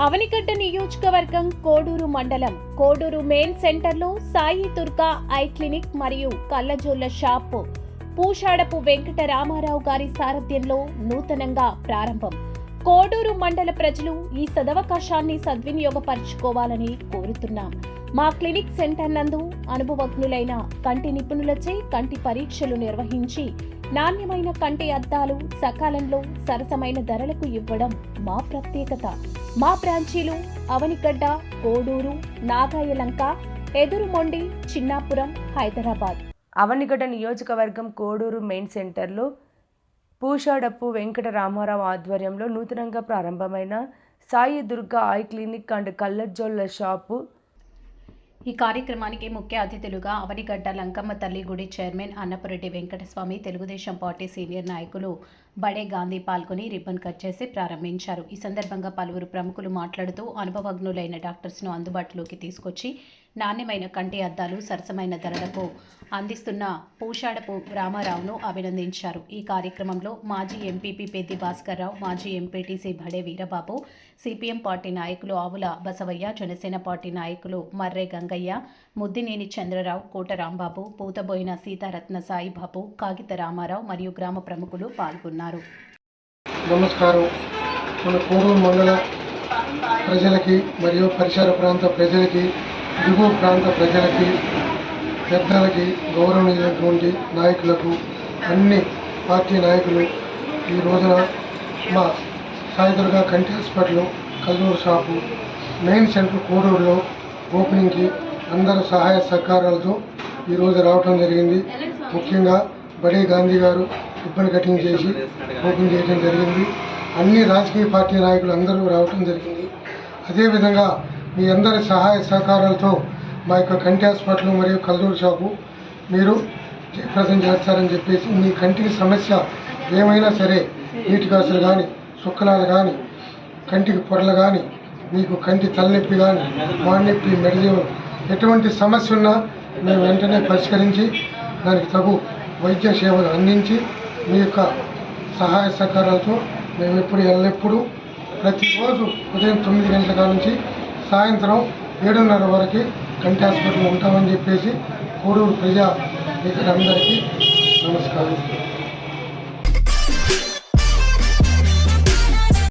అవనిగడ్డ నియోజకవర్గం కోడూరు మండలం కోడూరు మెయిన్ సెంటర్లో సాయి దుర్గా ఐ క్లినిక్ మరియు కళ్ళజోళ్ళ షాప్. పూషాడపు వెంకట రామారావు గారి సారథ్యంలో నూతనంగా ప్రారంభం. కోడూరు మండల ప్రజలు ఈ సదవకాశాన్ని సద్వినియోగపరచుకోవాలని కోరుతున్నాం. మా క్లినిక్ సెంటర్ నందు అనుభవజ్ఞులైన కంటి నిపుణులచే కంటి పరీక్షలు నిర్వహించి నాణ్యమైన కంటి అద్దాలు సకాలంలో సరసమైన ధరలకు ఇవ్వడం మా ప్రత్యేకత. మా బ్రాంచీలు అవనిగడ్డ కోడూరు నాగాయలంక ఎదురుమొండి చిన్నాపురం హైదరాబాద్. అవనిగడ్డ నియోజకవర్గం కోడూరు మెయిన్ సెంటర్లో పూషాడప్పు వెంకట రామారావు ఆధ్వర్యంలో నూతనంగా ప్రారంభమైన Sai Durga eye clinic and కళ్ళజోళ్ళ shop ఈ కార్యక్రమానికి ముఖ్య అతిథులుగా అవనిగడ్డ లంకమ్మ తల్లి గుడి chairman Annapureddy Venkataswamy Telugu Desam party senior నాయకులు బడే గాంధీ పాల్గొని రిబ్బన్ కట్ చేసి ప్రారంభించారు. ఈ సందర్భంగా పలువురు ప్రముఖులు మాట్లాడుతూ అనుభవజ్ఞులైన డాక్టర్స్ను అందుబాటులోకి తీసుకొచ్చి నాణ్యమైన కంటి అద్దాలు సరసమైన ధరలకు అందిస్తున్న పూషాడపు రామారావును అభినందించారు. ఈ కార్యక్రమంలో మాజీ ఎంపీపీ పెద్ది భాస్కర్రావు మాజీ MPTC Bhade Veerababu CPM party నాయకులు ఆవుల బసవయ్య జనసేన పార్టీ నాయకులు మర్రే గంగయ్య ముద్దినేని చంద్రరావు కోట రాంబాబు పూతబోయిన సీతారత్న సాయిబాబు కాగిత రామారావు మరియు గ్రామ ప్రముఖులు పాల్గొన్నారు. నమస్కారం. మన కోడూరు మండల ప్రజలకి మరియు పరిసర ప్రాంత ప్రజలకి దిగువ ప్రాంత ప్రజలకి పెద్దలకి గౌరవనీయులైనటువంటి నాయకులకు అన్ని పార్టీ నాయకులు ఈ రోజున మా సాయిదుర్గా కంటి హాస్పిటల్ కల్లూరు షాపు మెయిన్ సెంటర్ కోడూరులో ఓపెనింగ్కి అందరూ సహాయ సహకారాలతో ఈరోజు రావటం జరిగింది. ముఖ్యంగా బడే గాంధీ గారు రిబ్బన్ కటింగ్ చేసి ఓపెన్ చేయడం జరిగింది. అన్ని రాజకీయ పార్టీ నాయకులు అందరూ రావటం జరిగింది. అదేవిధంగా మీ అందరి సహాయ సహకారాలతో మా యొక్క కంటి హాస్పిటల్ మరియు కల్లూరు షాపు మీరు ప్రజెంట్ చేస్తారని చెప్పేసి మీ కంటికి సమస్య ఏమైనా సరే నీటి కాసులు కానీ శుక్లాలు కానీ కంటికి పొరలు కానీ మీకు కంటి తలనొప్పి కానీ మాడినొప్పి మెడజీవం ఎటువంటి సమస్య ఉన్నా మేము వెంటనే పరిష్కరించి దానికి తగు వైద్య సేవలు అందించి మీ యొక్క సహాయ సహకారాలతో మేము ఎప్పుడు ఎల్లప్పుడూ ప్రతిరోజు ఉదయం తొమ్మిది గంటల కాడ నుంచి సాయంత్రం ఏడున్నర వరకు కంటి హాస్పిటల్లో ఉంటామని చెప్పేసి కోడూరు ప్రజా అందరికీ నమస్కారం.